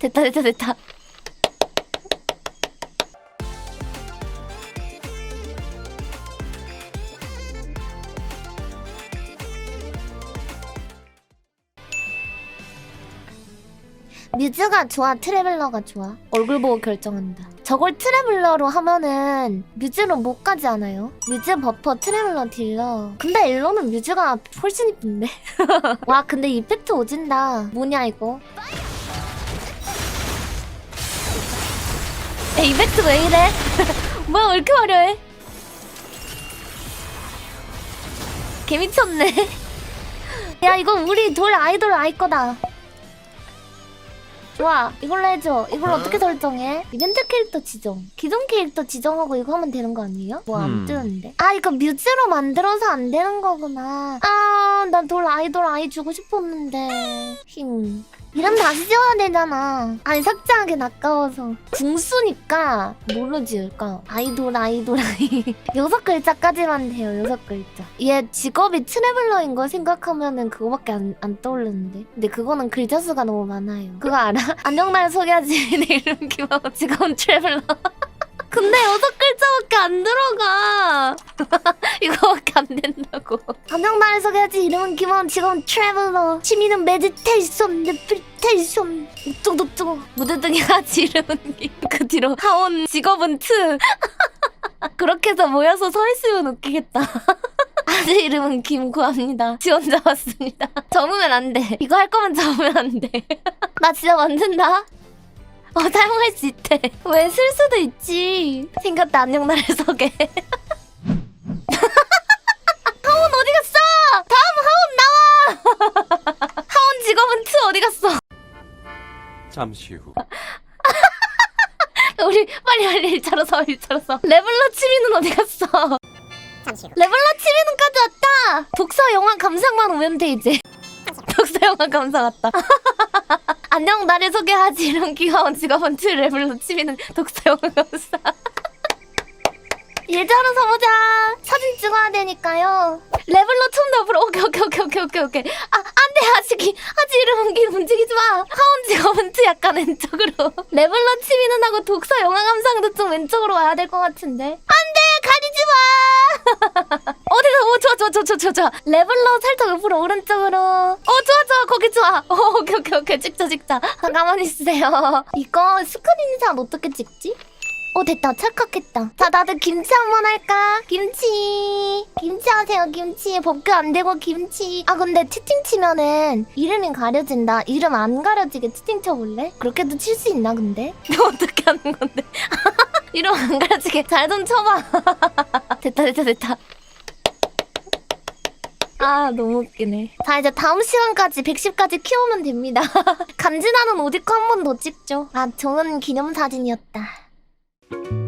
됐다 됐다 됐다. 뮤즈가 좋아 트래블러가 좋아? 얼굴 보고 결정한다. 저걸 트래블러로 하면은 뮤즈로 못 가지 않아요? 뮤즈 버퍼 트래블러 딜러. 근데 일로는 뮤즈가 훨씬 이쁜데? 와 근데 이펙트 오진다. 뭐냐 이거 야 이펙트 왜 이래? 뭐야 왜 이렇게 화려해? 개미쳤네. 야 이거 우리 돌 아이돌 아이 거다. 좋아 이걸로 해줘. 이걸 어? 떻게 설정해? 이벤트 캐릭터 지정. 기존 캐릭터 지정하고 이거 하면 되는 거 아니에요? 뭐 안 음. 뜨는데? 아 이거 뮤즈로 만들어서 안 되는 거구나. 아난 돌 아이돌 아이 주고 싶었는데. 힝 이름 다시 지어야 되잖아. 아니 삭제하긴 아까워서. 궁수니까 뭘로 지을까? 아이돌 아이돌 아이 여섯 글자까지만 돼요 여섯 글자. 얘 직업이 트래블러인 거 생각하면은 그거밖에 안, 안 떠오르는데. 근데 그거는 글자 수가 너무 많아요. 그거 알아? 안녕날 소개하지. 내 이름 김하고 직업은 트래블러. 근데 여섯 글자밖에 안 들어가 이거밖에 안 된다고 안녕날 소개하지 이름은 김하고 직업은 트래블러 취미는 메디테이션 레프리테이션 어쩌고저쩌고 무드등이 하지 이름은 김. 그 뒤로 하온 직업은 트 그렇게 해서 모여서 서 있으면 웃기겠다 아재 이름은 김구합니다. 지원 잡았습니다. 접으면 안 돼. 이거 할 거면 접으면 안 돼. 나 진짜 만든다. 어, 사용할 수 있대. 왜 쓸 수도 있지. 생겼다, 안녕 나를 소개. 하온 직업은 트 어디 갔어? 잠시 후 우리 빨리 빨리 일차로 서 일차로 서 레블러 치미는 어디 갔어? 잠시 후. 레블러 치미는까지 왔다. 독서 영화 감상만 오면 돼 이제. 독서 영화 감상 왔다. 안녕 나를 소개하지 이런 귀여운 직업은 트 레블러 치미는 독서 영화 감상. 예자로 서보자. 사진 찍어야 되니까요. 레블러 불어. 오케이 오케이 오케이 오케이 오케이. 아 안돼 아직 아직 이름 옮기 움직이지 마. 하온 직업은 트 약간 왼쪽으로. 레블러 치미는 하고 독서 영화 감상도 좀 왼쪽으로 와야 될 것 같은데. 안돼 가리지 마. 어디서 오 좋아 좋아 좋아 좋아 좋아 좋아. 레블러 살짝 옆으로 오른쪽으로. 어 좋아 좋아 거기 좋아. 어 오케이 오케이 오케이 찍자 찍자. 아, 가만히 있으세요. 이거 스크린샷 어떻게 찍지? 어 됐다. 착각했다. 자 나도 김치 한번 할까? 김치. 김치 하세요 김치. 법규 안 되고 김치. 아 근데 채팅 치면은 이름이 가려진다. 이름 안 가려지게 채팅 쳐볼래? 그렇게도 칠 수 있나 근데? 이거 어떻게 하는 건데? 이름 안 가려지게. 잘 좀 쳐봐. 됐다 됐다 됐다. 아 너무 웃기네. 자 이제 다음 시간까지 110까지 키우면 됩니다. 간지나는 옷 입고 한번 더 찍죠. 아 좋은 기념사진이었다 Thank you.